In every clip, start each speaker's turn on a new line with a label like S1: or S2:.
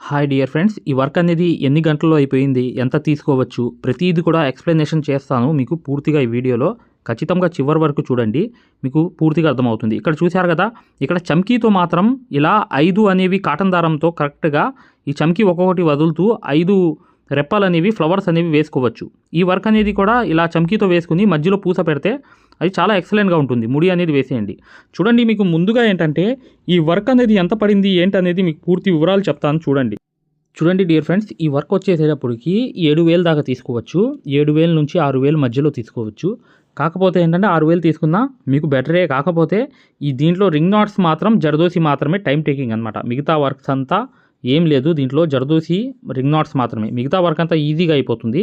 S1: Hi dear friends ఈ work అనేది ఎన్ని గంటల్లో అయిపోయింది? ఎంత తీసుకోవచ్చు? ప్రతిదీ కూడా ఎక్స్ప్లెనేషన్ చేస్తాను మీకు పూర్తిగా ఈ వీడియోలో. ఖచ్చితంగా చివరి వరకు చూడండి. మీకు పూర్తిగా అర్థమవుతుంది. ఇక్కడ చూశారు కదా? ఇక్కడ చమ్కీతో మాత్రం ఇలా ఐదు అనేవి కాటన్ దారంతో కరెక్ట్గా ఈ చమ్కీ ఒక్కొక్కటి వదులుతూ ఐదు రెప్పలు అనేవి ఫ్లవర్స్ అనేవి వేసుకోవచ్చు. ఈ వర్క్ అనేది కూడా ఇలా చమ్కీతో వేసుకుని మధ్యలో పూస పెడితే అది చాలా ఎక్సలెంట్గా ఉంటుంది. ముడి అనేది వేసేయండి. చూడండి మీకు ముందుగా ఏంటంటే ఈ వర్క్ అనేది ఎంత పడింది ఏంటి అనేది మీకు పూర్తి వివరాలు చెప్తాను చూడండి. చూడండి డియర్ ఫ్రెండ్స్ ఈ వర్క్ వచ్చేసేటప్పటికి ఏడు వేలు దాకా తీసుకోవచ్చు. ఏడు వేల నుంచి ఆరు వేలు మధ్యలో తీసుకోవచ్చు. కాకపోతే ఏంటంటే ఆరు వేలు తీసుకున్నా మీకు బెటరే. కాకపోతే ఈ దీంట్లో రింగ్ నాట్స్ మాత్రం జరదోసి మాత్రమే టైం టేకింగ్ అనమాట మిగతా వర్క్స్ అంతా ఏం లేదు దీంట్లో జరదోసి రింగ్ నాట్స్ మాత్రమే. మిగతా వర్క్ అంతా ఈజీగా అయిపోతుంది.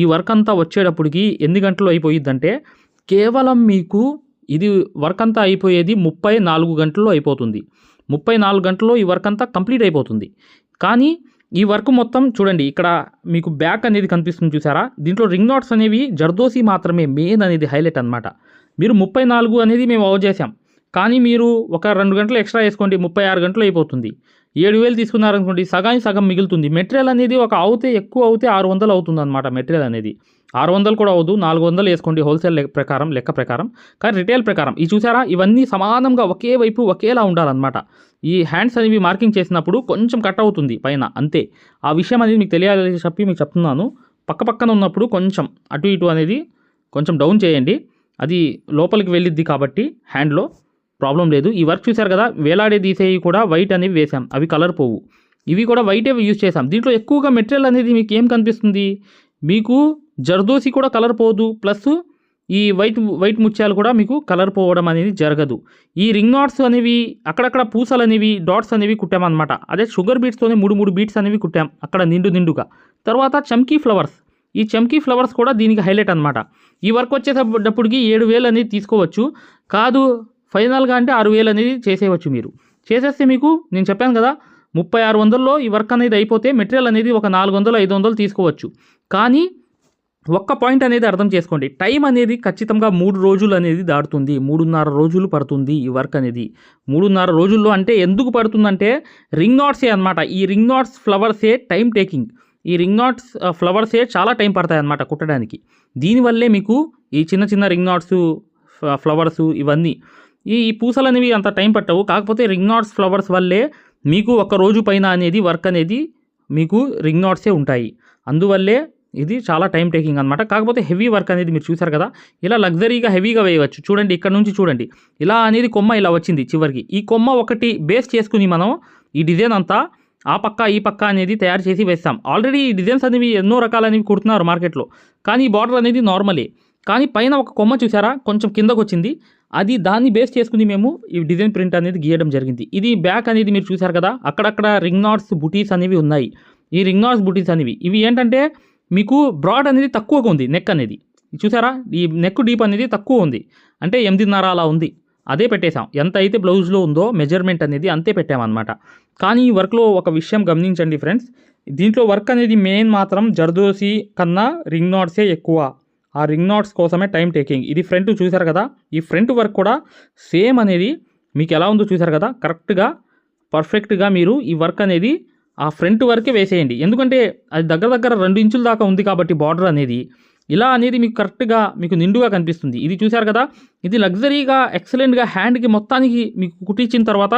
S1: ఈ వర్క్ అంతా వచ్చేటప్పటికి ఎన్ని గంటలు అయిపోయిద్దంటే కేవలం మీకు ఇది వర్క్ అంతా అయిపోయేది ముప్పై నాలుగు గంటల్లో అయిపోతుంది. ముప్పై నాలుగు గంటల్లో ఈ వర్క్ అంతా కంప్లీట్ అయిపోతుంది. కానీ ఈ వర్క్ మొత్తం చూడండి ఇక్కడ మీకు బ్యాక్ అనేది కనిపిస్తుంది చూసారా? దీంట్లో రింగ్ నాట్స్ అనేవి జర్దోసి మాత్రమే మెయిన్ అనేది హైలైట్ అన్నమాట. మీరు ముప్పై నాలుగు అనేది మేము అవ చేసాం కానీ మీరు ఒక రెండు గంటలు ఎక్స్ట్రా వేసుకోండి ముప్పై ఆరు గంటలు అయిపోతుంది. ఏడు వేలు తీసుకున్నారనుకోండి సగానికి సగం మిగులుతుంది. మెటీరియల్ అనేది ఒక అవుతే ఎక్కువ అవుతే ఆరు వందలు అవుతుంది అనమాట మెటీరియల్ అనేది. ఆరు వందలు కూడా అవదు నాలుగు వందలు వేసుకోండి హోల్సేల్ లెక్క ప్రకారం లెక్క ప్రకారం. కానీ రిటైల్ ప్రకారం ఈ చూసారా? ఇవన్నీ సమానంగా ఒకే వైపు ఒకేలా ఉండాలన్నమాట. ఈ హ్యాండ్స్ అనేవి మార్కింగ్ చేసినప్పుడు కొంచెం కట్ అవుతుంది పైన అంతే. ఆ విషయం అనేది మీకు తెలియాలని చెప్పి మీకు చెప్తున్నాను. పక్క పక్కన ఉన్నప్పుడు కొంచెం అటు ఇటు అనేది కొంచెం డౌన్ చేయండి. అది లోపలికి వెళ్ళిద్ది కాబట్టి హ్యాండ్లో. ప్రాబ్లం లేదు. ఈ వర్క్ చూశారు కదా వేలాడే తీసేవి కూడా వైట్ అనేవి వేసాం అవి కలర్ పోవు. ఇవి కూడా వైటే యూజ్ చేసాం దీంట్లో ఎక్కువగా మెటీరియల్ అనేది మీకు ఏం కనిపిస్తుంది? మీకు జర్దోసి కూడా కలర్ పోదు. ప్లస్ ఈ వైట్ వైట్ ముత్యాలు కూడా మీకు కలర్ పోవడం అనేది జరగదు. ఈ రింగ్ నాట్స్ అనేవి అక్కడక్కడ పూసలు అనేవి డాట్స్ అనేవి కుట్టామన్నమాట అదే షుగర్ బీట్స్తోనే మూడు మూడు బీట్స్ అనేవి కుట్టాం. అక్కడ నిండు నిండుగా. తర్వాత చమ్కీ ఫ్లవర్స్. ఈ చమ్కీ ఫ్లవర్స్ కూడా దీనికి హైలైట్ అనమాట ఈ వర్క్ వచ్చేటప్పటికి ఏడు వేలు అనేది తీసుకోవచ్చు. కాదు ఫైనల్గా అంటే ఆరు వేలు అనేది చేసేయవచ్చు మీరు. చేసేస్తే మీకు నేను చెప్పాను కదా ముప్పై ఆరు వందల్లో ఈ వర్క్ అనేది అయిపోతే మెటీరియల్ అనేది ఒక నాలుగు వందలు ఐదు వందలు తీసుకోవచ్చు. కానీ ఒక్క పాయింట్ అనేది అర్థం చేసుకోండి. టైం అనేది ఖచ్చితంగా మూడు రోజులు అనేది దాటుతుంది. మూడున్నర రోజులు పడుతుంది ఈ వర్క్ అనేది. మూడున్నర రోజుల్లో అంటే ఎందుకు పడుతుందంటే రింగ్ నాట్సే అనమాట ఈ రింగ్ నాట్స్ ఫ్లవర్సే టైం టేకింగ్. ఈ రింగ్ నాట్స్ ఫ్లవర్సే చాలా టైం పడతాయి అనమాట కుట్టడానికి. దీనివల్లే మీకు ఈ చిన్న చిన్న రింగ్ నాట్స్ ఫ్లవర్స్ ఇవన్నీ ఈ పూసలు అనేవి అంత టైం పట్టవు. కాకపోతే రింగ్ నాట్స్ ఫ్లవర్స్ వల్లే మీకు ఒక రోజు పైన అనేది వర్క్ అనేది మీకు రింగ్ నాట్సే ఉంటాయి. అందువల్లే ఇది చాలా టైం టేకింగ్ అనమాట కాకపోతే హెవీ వర్క్ అనేది మీరు చూసారు కదా ఇలా లగ్జరీగా హెవీగా వేయవచ్చు. చూడండి ఇక్కడ నుంచి చూడండి. ఇలా అనేది కొమ్మ ఇలా వచ్చింది చివరికి. ఈ కొమ్మ ఒకటి బేస్ చేసుకుని మనం ఈ డిజైన్ అంతా ఆ పక్క ఈ పక్క అనేది తయారు చేసి వేస్తాం. ఆల్రెడీ ఈ డిజైన్స్ అనేవి ఎన్నో రకాలనేవి కుడుతున్నారు మార్కెట్లో. కానీ ఈ బార్డర్ అనేది నార్మలే. కానీ పైన ఒక కొమ్మ చూసారా కొంచెం కిందకు వచ్చింది అది దాన్ని బేస్ చేసుకుని మేము ఈ డిజైన్ ప్రింట్ అనేది గీయడం జరిగింది. ఇది బ్యాక్ అనేది మీరు చూసారు కదా? అక్కడక్కడ రింగ్ నాట్స్ బుటీస్ అనేవి ఉన్నాయి. ఈ రింగ్ నాట్స్ బుటీస్ అనేవి. ఇవి ఏంటంటే మీకు బ్రాడ్ అనేది తక్కువగా ఉంది నెక్ అనేది. చూసారా ఈ నెక్ డీప్ అనేది తక్కువ ఉంది. అంటే ఎనిమిదిన్నర అలా ఉంది. అదే పెట్టేశాం. ఎంత అయితే బ్లౌజ్లో ఉందో మెజర్మెంట్ అనేది అంతే పెట్టామన్నమాట. కానీ ఈ వర్క్లో ఒక విషయం గమనించండి ఫ్రెండ్స్. దీంట్లో వర్క్ అనేది మెయిన్ మాత్రం జర్దోసి కన్నా రింగ్ నాట్సే ఎక్కువ. ఆ రింగ్ నాట్స్ కోసమే టైం టేకింగ్. ఇది ఫ్రంట్ చూశారు కదా? ఈ ఫ్రంట్ వర్క్ కూడా సేమ్ అనేది మీకు ఎలా ఉందో చూశారు కదా? కరెక్ట్గా పర్ఫెక్ట్గా మీరు ఈ వర్క్ అనేది ఆ ఫ్రంట్ వరకే వేసేయండి. ఎందుకంటే అది దగ్గర దగ్గర రెండు ఇంచుల దాకా ఉంది కాబట్టి బార్డర్ అనేది. ఇలా అనేది మీకు కరెక్ట్గా మీకు నిండుగా కనిపిస్తుంది. ఇది చూశారు కదా? ఇది లగ్జరీగా ఎక్సలెంట్గా హ్యాండ్కి మొత్తానికి మీకు కుట్టించిన తర్వాత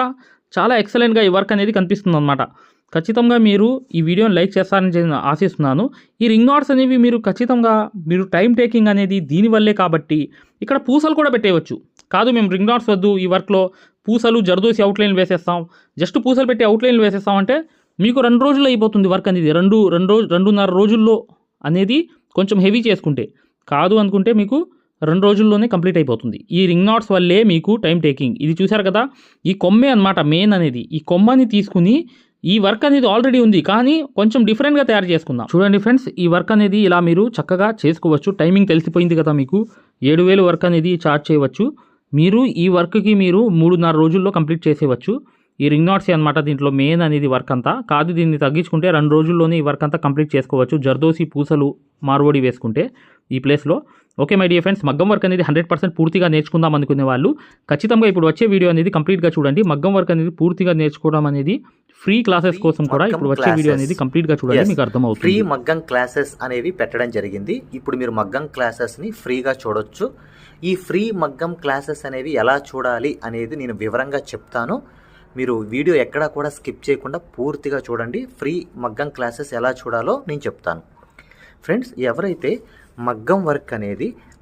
S1: చాలా ఎక్సలెంట్గా ఈ వర్క్ అనేది కనిపిస్తుంది అనమాట ఖచ్చితంగా మీరు ఈ వీడియోని లైక్ చేస్తారని నేను ఆశిస్తున్నాను. ఈ రింగ్ నాట్స్ అనేవి మీరు ఖచ్చితంగా మీరు టైం టేకింగ్ అనేది దీనివల్లే కాబట్టి ఇక్కడ పూసలు కూడా పెట్టేయవచ్చు. కాదు మేము రింగ్ నాట్స్ వద్దు ఈ వర్క్లో పూసలు జరదోసి అవుట్లైన్లు వేసేస్తాం. జస్ట్ పూసలు పెట్టి అవుట్లైన్లు వేసేస్తాం అంటే మీకు రెండు రోజుల్లో అయిపోతుంది వర్క్ అనేది. రెండు రెండు రోజు రెండున్నర రోజుల్లో అనేది కొంచెం హెవీ చేసుకుంటే. కాదు అనుకుంటే మీకు రెండు రోజుల్లోనే కంప్లీట్ అయిపోతుంది. ఈ రింగ్ నాట్స్ వల్లే మీకు టైం టేకింగ్. ఇది చూశారు కదా? ఈ కొమ్మే అనమాట మెయిన్ అనేది. ఈ కొమ్మని తీసుకుని ఈ వర్క్ అనేది ఆల్రెడీ ఉంది కానీ కొంచెం డిఫరెంట్గా తయారు చేసుకుందాం. చూడండి ఫ్రెండ్స్ ఈ వర్క్ అనేది ఇలా మీరు చక్కగా చేసుకోవచ్చు. టైమింగ్ తెలిసిపోయింది కదా మీకు? ఏడు వేలు వర్క్ అనేది చార్జ్ చేయవచ్చు. మీరు ఈ వర్క్కి మీరు మూడున్నర రోజుల్లో కంప్లీట్ చేసేవచ్చు. ఈ రింగ్ నాట్స్ అనమాట దీంట్లో మెయిన్ అనేది వర్క్ అంతా. కాదు దీన్ని తగ్గించుకుంటే రెండు రోజుల్లోనే ఈ వర్క్ అంతా కంప్లీట్ చేసుకోవచ్చు. జర్దోసి పూసలు మార్వోడి వేసుకుంటే ఈ ప్లేస్లో ఓకే మై డియర్ ఫ్రెండ్స్ మగ్గం వర్క్ అనేది హండ్రెడ్ పర్సెంట్ పూర్తిగా నేర్చుకుందాం అనుకునే వాళ్ళు. ఖచ్చితంగా ఇప్పుడు వచ్చే వీడియో అనేది కంప్లీట్గా చూడండి. మగ్గం వర్క్ అనేది పూర్తిగా నేర్చుకోవడం అనేది ఫ్రీ క్లాసెస్ కోసం కూడా ఇప్పుడు వచ్చే వీడియో అనేది కంప్లీట్గా చూడండి
S2: Yes.
S1: మీకు అర్థమవుతుంది.
S2: ఫ్రీ మగ్గం క్లాసెస్ అనేవి పెట్టడం జరిగింది. ఇప్పుడు మీరు మగ్గం క్లాసెస్ని ఫ్రీగా చూడొచ్చు. ఈ ఫ్రీ మగ్గం క్లాసెస్ అనేవి ఎలా చూడాలి అనేది నేను వివరంగా చెప్తాను. మీరు వీడియో ఎక్కడా కూడా స్కిప్ చేయకుండా పూర్తిగా చూడండి. ఫ్రీ మగ్గం క్లాసెస్ ఎలా చూడాలో నేను చెప్తాను. ఫ్రెండ్స్ ఎవరైతే మగ్గం వర్క్ అనేది